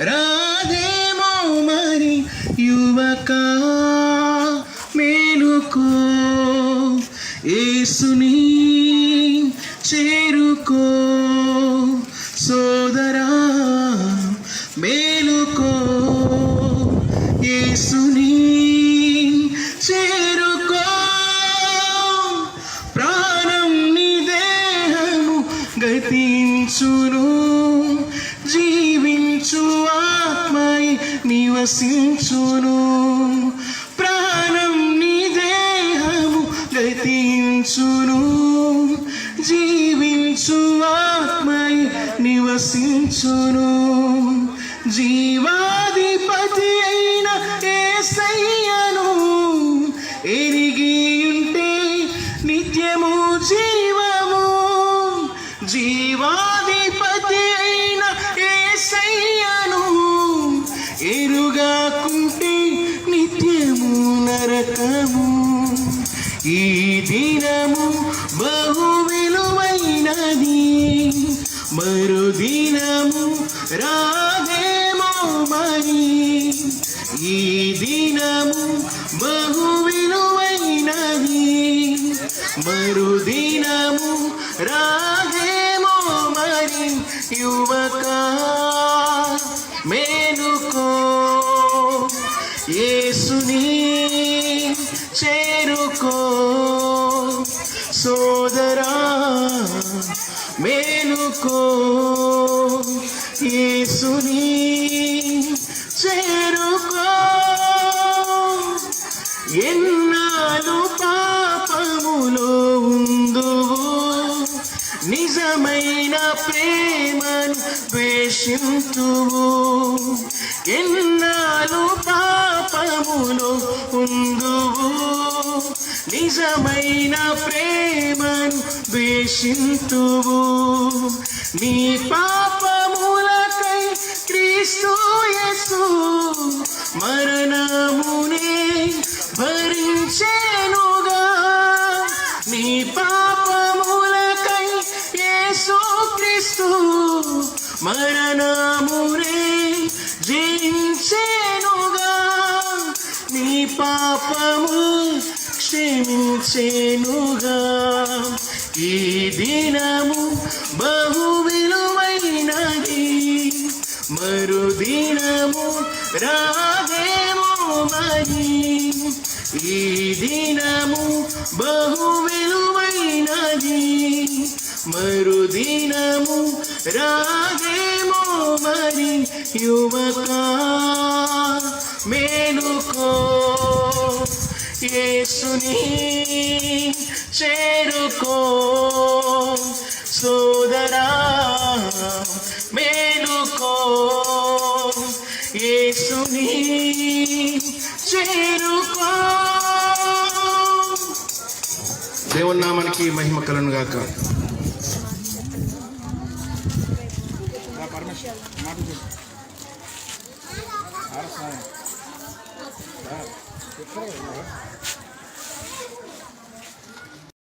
రాదేమో మరి యువక మేలుకో. ఏసుని చేరుకో. సోదరా మేలుకో. ఏసుని చేరుకో. ప్రాణం నీ దేహము గతించును. జీవించు ఆత్మై నివసించును. ప్రాణం నీ దేహము గతించును. జీవించు ఆత్మై నివసించును. జీవాధిపతి ఈ దినము బహు విలువైనది. మరుదినము రాదేమో మరి. ఈ దినము బహు విలువైనది. మరుదినము రాదేమో మరి. యువక మేలుకో. యేసుని చేరుకో. మేలుకో యేసుని చేరుకో. ఎన్నాలు పాపములో ఉందువు నిజమైన ప్రేమను ద్వేషింతువు. ఎన్నాళ్ళు పాపములో ఉందువు నిజమైన ప్రేమ ద్వేషింతువు. నీ పాపములకై క్రీస్తు యేసు మరణమునే భరించేనుగా. నీ పాపములకై యేసు క్రీస్తు మరణమునే జయించేనుగా. నీ పాపము క్షమించేనుగా. ఈ దినము బహు విలువైనది. మరుదినము రాగేమో మరి. ఈ దినము బహు విలువైనది. మరుదినము రాగేమో మరి. యువక మేలుకో. యేసుని చేరుకో. సోదరా మేలుకో. యేసుని చేరుకో. దేవుని నామానికి మహిమ కలను గాక. చెప్పారు